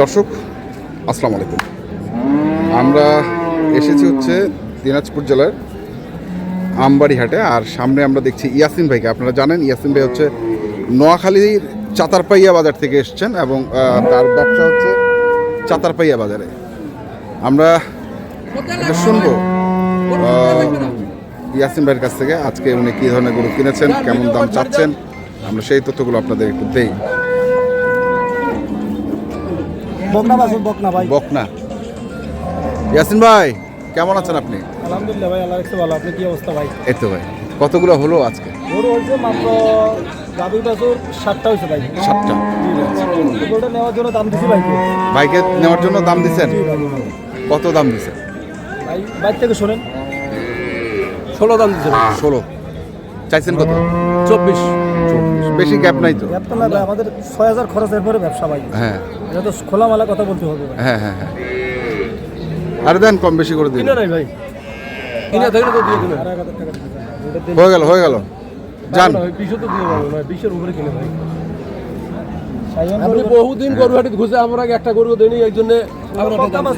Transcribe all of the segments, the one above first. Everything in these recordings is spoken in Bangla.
দর্শক আসসালামু আলাইকুম। আমরা এসেছি হচ্ছে দিনাজপুর জেলার আমবাড়ি হাটে আর সামনে আমরা দেখছি ইয়াসিন ভাইকে। আপনারা জানেন ইয়াসিন ভাই হচ্ছে নোয়াখালীর চাতারপাইয়া বাজার থেকে এসেছেন এবং তার ব্যবসা হচ্ছে চাতারপাইয়া বাজারে। আমরা শুনব আহ, ইয়াসিন ভাইয়ের কাছ থেকে আজকে উনি কী ধরনের গরু কিনেছেন কেমন দাম চাচ্ছেন আমরা সেই তথ্যগুলো আপনাদের একটু দেই। বকনা বাসুন বকনা ভাই। বকনা। ইয়াসিন ভাই কেমন আছেন আপনি? আলহামদুলিল্লাহ ভাই আল্লাহ রাখছে ভালো। আপনি কি অবস্থা ভাই? এই তো ভাই কতগুলো হলো আজকে? গরু হয়েছে মাত্র গাভী বাছুর সাতটা হয়েছে ভাই। সাতটা। গরুটা নেওয়ার জন্য দাম দিছি ভাইকে। বাইকে নেওয়ার জন্য দাম দিচ্ছেন কত দাম দিচ্ছেন ভাই বাইর থেকে শোনেন। ষোলো দাম দিচ্ছে ষোলো। চাইছেন কত? চব্বিশ। চব্বিশ। বেশি গ্যাপ নাই তো। ব্যবসা না ভাই আমাদের ছয় হাজার খরচের পরে ব্যবসা ভাই। হ্যাঁ। এটা তো খোলামেলা কথা বলতে হবে হ্যাঁ হ্যাঁ হ্যাঁ। আর দেন কম বেশি করে দিন। নাই ভাই। কিনে থাকলে তো দিয়ে দিবেন। দিন। হয়ে গেল হয়ে গেল। যান। না, ভাই, বিশও তো দিয়ে পারব না বিশের উপরে কিনে ভাই। আপনি বহুদিন গরু হাটিতে ঘুষে আমার আগে একটা গরু দেয়নি এই জন্য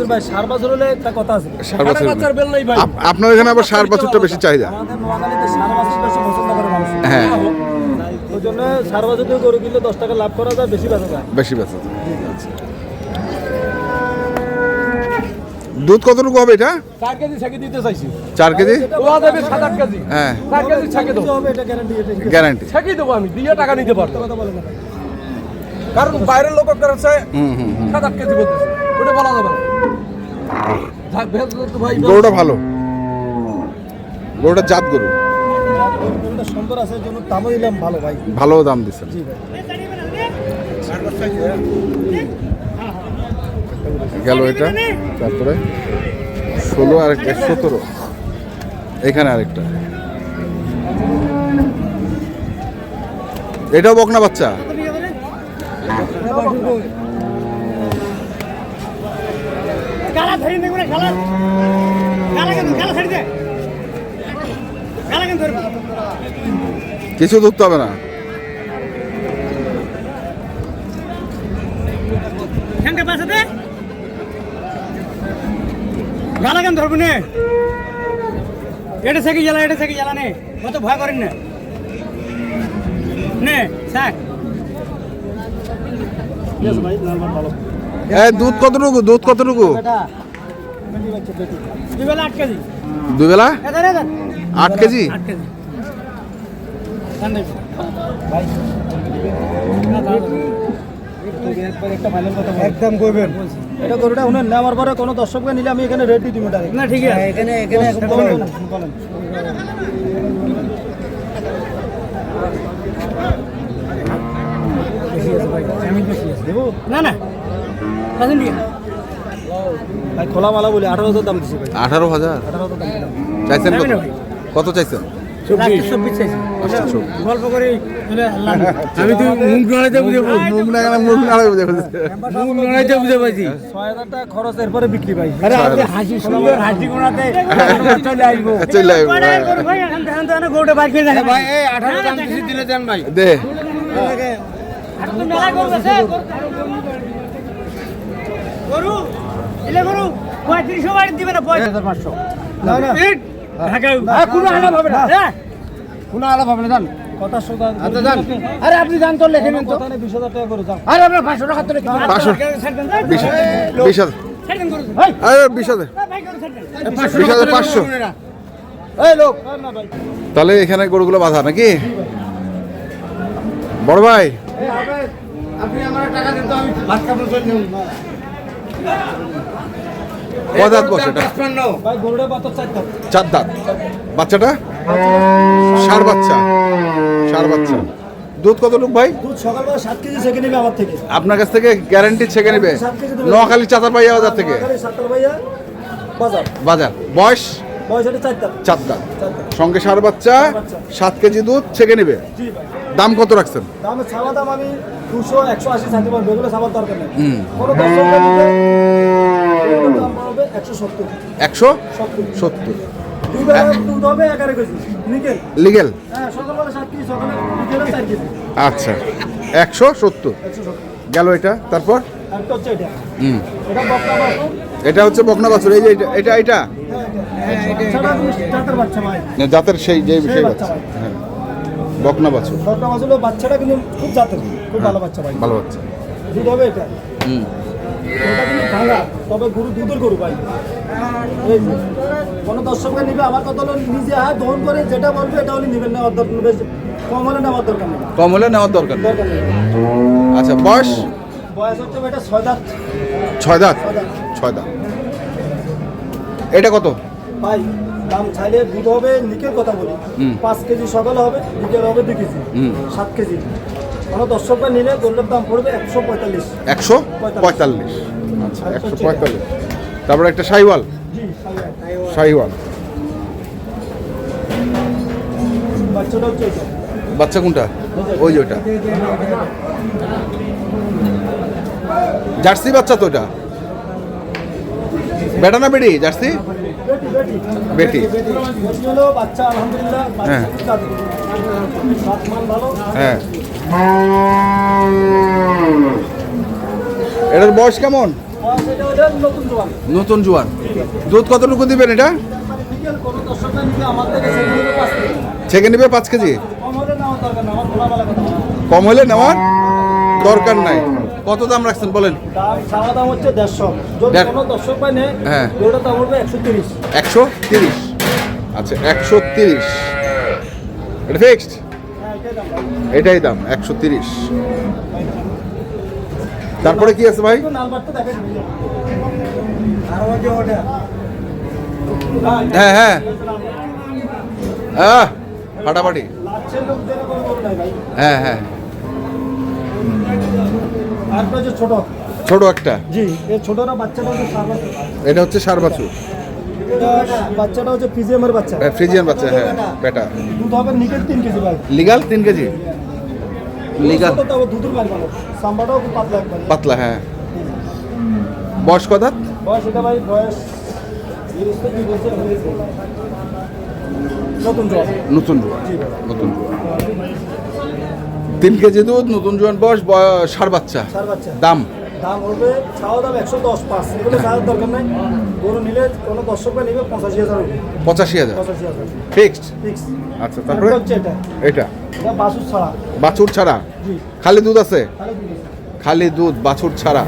ভাই সার বাছুর হলে একটা কথা আছে। সার বছর বাচ্চার বেল নাই ভাই। আপ- আপনার এখানে আবার সার বছরটা বেশি চাহিদা। বেশি হ্যাঁ। ওই জন্য সার গরু কিনলে দশ টাকা লাভ করা যায় বেশি বেচা যায়। বেশি বেচা দুধ কতটুকু হবে এটা? চার কেজি ছাকি দিতে চাইছি। চার কেজি? ও সাত আট কেজি। হ্যাঁ। চার কেজি ছাকি দেবো। হবে এটা গ্যারান্টি গ্যারান্টি ছাকি দেবো আমি দিয়ে টাকা নিতে পারব। কথা বলে না। কারণ বাইরের লোক। সাত আট কেজি বলতেছে। ওটা বলা যাবে না। যা- ভেজ তো ভাই গরুটা ভালো। গরুটা জাত গরু। সুন্দর আছে জন্য দামও দিলাম ভালো ভাই। ভালো দাম দিচ্ছেন। গেল এটা তারপরে ষোলো আর একটা সতেরো। এখানে আরেকটা। এটাও বকনা বাচ্চা? গালা ধরে নেই করে গালা। গালা কেন? গালা ছাড়ি দে। গালা কেন ধরবি কিছু ধরতে হবে না। গালা কেন ধরবি নে? এটা থেকে জ্বালা এটা থেকে জ্বালা নে। কত ভয় করেন না। নে স্যার। দুধ কতটুকু দুধ কতটুকু? বেটা বেটি বাচ্চা বেটি দুই বেলা? আট কেজি দুবেলা আট কেজি? একদম কইবেন এটা গরুটা শুনেন নেওয়ার পরে কোনো দর্শককে নিলে আমি এখানে রেডি দিব না ঠিক আছে। এখানে এখানে বলেন। বলেন। না না। ভাই খোলা মালা বলি আঠারো হাজার দাম দিছি ভাই। আঠারো হাজার? আঠারো হাজার চাইছেন কত চাইছেন? আচ্ছা। গল্প করে বলে আল্লাহ। আমি তো মুখ নড়াইতে বুঝে মুখ না গেলে মুখ নাড়াই বুঝে বুঝে। মুখ নড়াইতে বুঝে পাইছি। ছয় হাজার টাকা খরচ এরপরে বিক্রি ভাই আরে আপনি হাসি সুন্দর হাসি কোনাতে চলে আসব। চলে আইবো, কয়টা হ্যাঁ। গরু ভাই। এখন দেখেন তো এখানে গরুটা বাইর করে ভাই এই আঠারো দাম কিছু দিলে দেন ভাই। দে। মেলা করবে সে গরু এলে গরু পঁয়ত্রিশশো বাড়ি দিবে না পঁয়ত্রিশ। পাঁচশো। না কোনো আলাপ হবে না। হ্যাঁ? কোনো আলাপ হবে না জান। কথা শোধা আচ্ছা জান। আরে আপনি জান তো লেখেন তো। বিশ হাজার টাকা করে যাও। আরে আপনার পাঁচশো টাকা তো রেখে পাঁচশো। বিশ বিশ হাজার। গরু। আরে বিশ হাজার। ভাই, গরু ছেড়ে দেন। বিশ হাজার পাঁচশো। এই লোক। তাহলে এখানে গরুগুলো বাঁধা নাকি? বড় ভাই। আপনি আমার টাকা দিন তো আমি ভাত কাপড় চলে যাব বসে এটা? গরুটা বাচ্চা চারটা চার দাঁত। বাচ্চাটা? সার বাচ্চা। সার বাচ্চা। দুধ কত লোক ভাই? আপনার কাছ থেকে গ্যারান্টি ছেঁকে নেবে। নোয়াখালী চাতার পাইয়া বাজার থেকে? বাজার। বয়স? চার সঙ্গে সার বাচ্চা। সাত কেজি দুধ ছেকে নেবে। দাম কত রাখছেন? দাম ছাওয়া দাম আমি দুশো একশো আশি ষাট পারব এগুলো দরকার নেই। সত্তর। লিগেল? হ্যাঁ আচ্ছা। একশো সত্তর। গেল এটা। তারপর? এটা। হুম। হচ্ছে বকনা বাছুর। এই যে এটা এটা বাচ্চাটা তুমি জাতের বাচ্চা ভাই। জাতের সেই যে সেই বাচ্চা হ্যাঁ। বকনা বাছুর। বকনা বাছুরের বাচ্চাটা কিন্তু খুব জাতের খুব ভালো বাচ্চা ভাই। ভালো বাচ্চা। দুধ হবে এটা? হুম। ভাঙা তবে গরু দুধের গরু ভাই। কোনো দর্শককে নিবে আমার কথা হলো নিজে হাত দহন করে যেটা বলবে এটা হলে নিবেন নেওয়ার দরকার। বেশ কম হলে নেওয়ার দরকার নেই। কম হলে নেওয়ার দরকার। আচ্ছা বয়স? বয়স হচ্ছে এটা ছয় দাঁত? ছয় দাঁত। ছয় দাঁত। এটা কত? ভাই দাম চাইলে দুধ হবে নিকের কথা বলি। পাঁচ কেজি সকালে হবে নিকেল হবে দুই কেজি। সাত কেজি। কোনো দর্শকরা নিলে গরুর দাম পড়বে একশো পঁয়তাল্লিশ। একশো পঁয়তাল্লিশ। আচ্ছা একশো পঁয়তাল্লিশ। তারপরে একটা সাইওয়াল। সাইওয়াল। বাচ্চা কোনটা? ওই যে ওটা জার্সি বাচ্চা তো ওটা বেটা না বেড়ি জার্সি? বেটি। হ্যাঁ। হ্যাঁ। এটার বয়স কেমন? নতুন জোয়ান। দুধ কতটুকু দিবেন এটা? ছেঁকে নিবে পাঁচ কেজি? কম হলে নেওয়ার দরকার নাই কত দাম রাখছেন বলেন? দাম দাম হচ্ছে দেড়শো। যদি কোনো দর্শক পায় নেয় হ্যাঁ। ওটা দাম উঠবে একশো তিরিশ। একশো তিরিশ। আচ্ছা একশো তিরিশ। এটা ফিক্সড হ্যাঁ এটাই দাম। একশো তিরিশ। তারপরে কি আছে ভাই? একটু নাম্বারটা দেখে দিবি। আর ওই যে ওটা। ভাই, হ্যাঁ হ্যাঁ। ফাটাফাটি। হ্যাঁ হ্যাঁ। ছোট ছোট একটা? জি এই ছোটরা বাচ্চাটা হচ্ছে এটা হচ্ছে সার বাছুর। বাচ্চাটা হচ্ছে পিজিএমের বাচ্চা। ফ্রিজিয়ান বাচ্চা হ্যাঁ বেটা। দুধ হবে নিকেল তিন কেজি ভাই। লিগাল তিন কেজি? লিগাল দুধের মাল ভালো। সাম্বাটাও খুব পাতলা একবার পাতলা হ্যাঁ। বয়স কত? বয়স এটা ভাই বয়স। নতুন জল নতুন জোয়ান নতুন জোয়ান তিন কেজি দুধ নতুন জোয়ান বয়স সার বাচ্চা। দাম? দাম হবে ছাও দাম একশো দশ পাঁচ। এগুলো দরকার নাই। গরু নিলে কোনো দর্শকরা নিবে পঁচাশি হাজার পঁচাশি হাজার? পঁচাশি হাজার। ফিক্সড ফিক্স আচ্ছা তারপরে? হচ্ছে এটা। এটা? এটা ছাড়া। বাছুর ছাড়া? খালি দুধ আছে। খালি দুধ বাছুর ছাড়া?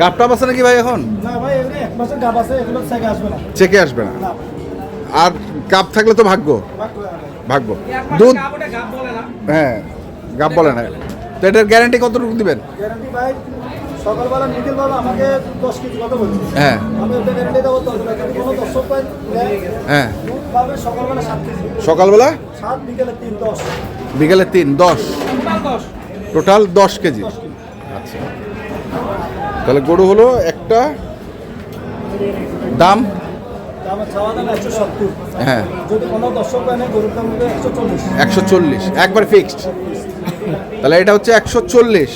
গাপটা আছে নাকি ভাই এখন? না ভাই এক মাসের গাব আছে এগুলো থেকে আসবে না। চেকে আসবে না। আর কাপ থাকলে তো ভাগ্য। ভাগ্য। দুধ হ্যাঁ গাপ বলে না। তো এটার গ্যারান্টি কতটুকু দিবেন? সকালবেলা আমাকে দশ কেজি কথা বলছে। হ্যাঁ। আমি ওটা গ্যারান্টি দেবো দশ টাকা। যদি কোনো দর্শক পাই হ্যাঁ। পাবে সকালবেলা সাত কেজি। সকালবেলা? সাত বিকেলে তিন দশ। বিকেলে তিন দশ। টোটাল দশ কেজি। দশ কেজি। আচ্ছা। তাহলে গরু হলো একটা দাম হ্যাঁ। একশো চল্লিশ। একবার ফিক্সড তাহলে এটা হচ্ছে একশো চল্লিশ।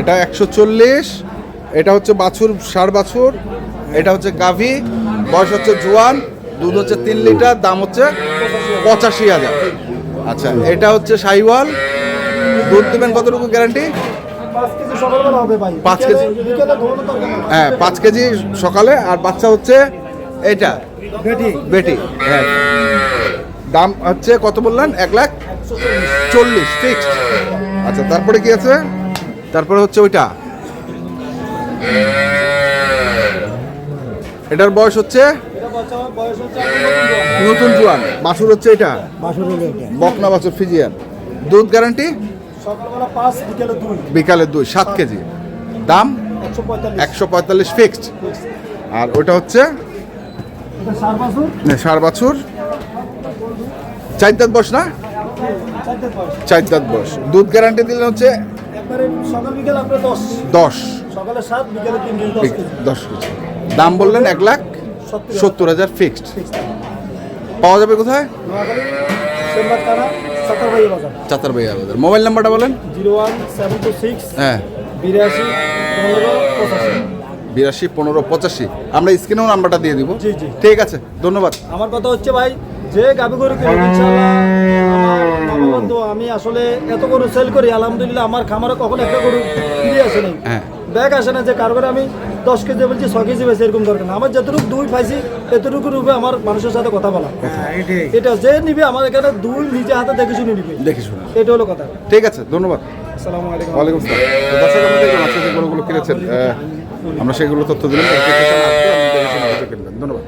এটা একশো চল্লিশ। এটা হচ্ছে বাছুর ষাড় বাছুর। এটা হচ্ছে গাভী। বয়স হচ্ছে জোয়ান। দুধ হচ্ছে তিন লিটার। দাম হচ্ছে পঁচাশি হাজার। আচ্ছা এটা হচ্ছে সাইওয়াল। দুধ দেবেন কতটুকু গ্যারান্টি পাঁচ কেজি। হ্যাঁ পাঁচ কেজি সকালে। আর বাচ্চা হচ্ছে এটা? বেটি। বেটি হ্যাঁ। দাম হচ্ছে কত বললেন? এক লাখ? চল্লিশ ফিক্সড আচ্ছা তারপরে কি আছে? তারপরে হচ্ছে ওইটা। এটার বয়স হচ্ছে? নতুন জোয়ান। বাছুর হচ্ছে এটা? বকনা বাছুর ফিজিয়ান। দুধ গ্যারান্টি? বিকেলে দুই। সাত কেজি। দাম? একশো পঁয়তাল্লিশ। ফিক্সড আর ওটা হচ্ছে? সার বাছুর? চার দাঁত বয়স না? চার দাঁত বয়স দুধ গ্যারান্টি দিলে হচ্ছে দশ। দশ। কেজি। দাম বললেন এক লাখ সত্তর হাজার। ফিক্সড পাওয়া যাবে কোথায়? চেম্বার বাজার। মোবাইল নাম্বারটা বলেন। Zero one seven two six হ্যাঁ। বিরাশি পনেরো পঁচাশি। বিরাশি পনেরো পঁচাশি। আমরা স্ক্রিনেও নাম্বারটা দিয়ে দিব। জি, জি। ঠিক আছে ধন্যবাদ। আমার কথা হচ্ছে ভাই যে গাবি গরু তো আমি আসলে এত গরু সেল করি আলহামদুলিল্লাহ আমার খামারে কখনো একটা গরু ফিরে আসে নাই। হ্যাঁ। ব্যাগ আসে না যে কারও আমি দশ কেজি বলছি ছ কেজি বেশি এরকম দরকার না আমার যতটুকু দুই পাইছি এতটুকু রূপে আমার মানুষের সাথে কথা বলা। এটা যে নিবে আমার এখানে দুই নিজে হাতে দেখে শুনে নিবে। দেখে শুনে। এটা হলো কথা। ঠিক আছে ধন্যবাদ। আসসালামু আলাইকুম। ওয়ালাইকুম আসসালাম। দর্শক আজকে গরুগুলো কিনেছেন আমরা সেগুলো তথ্য দিলাম। ধন্যবাদ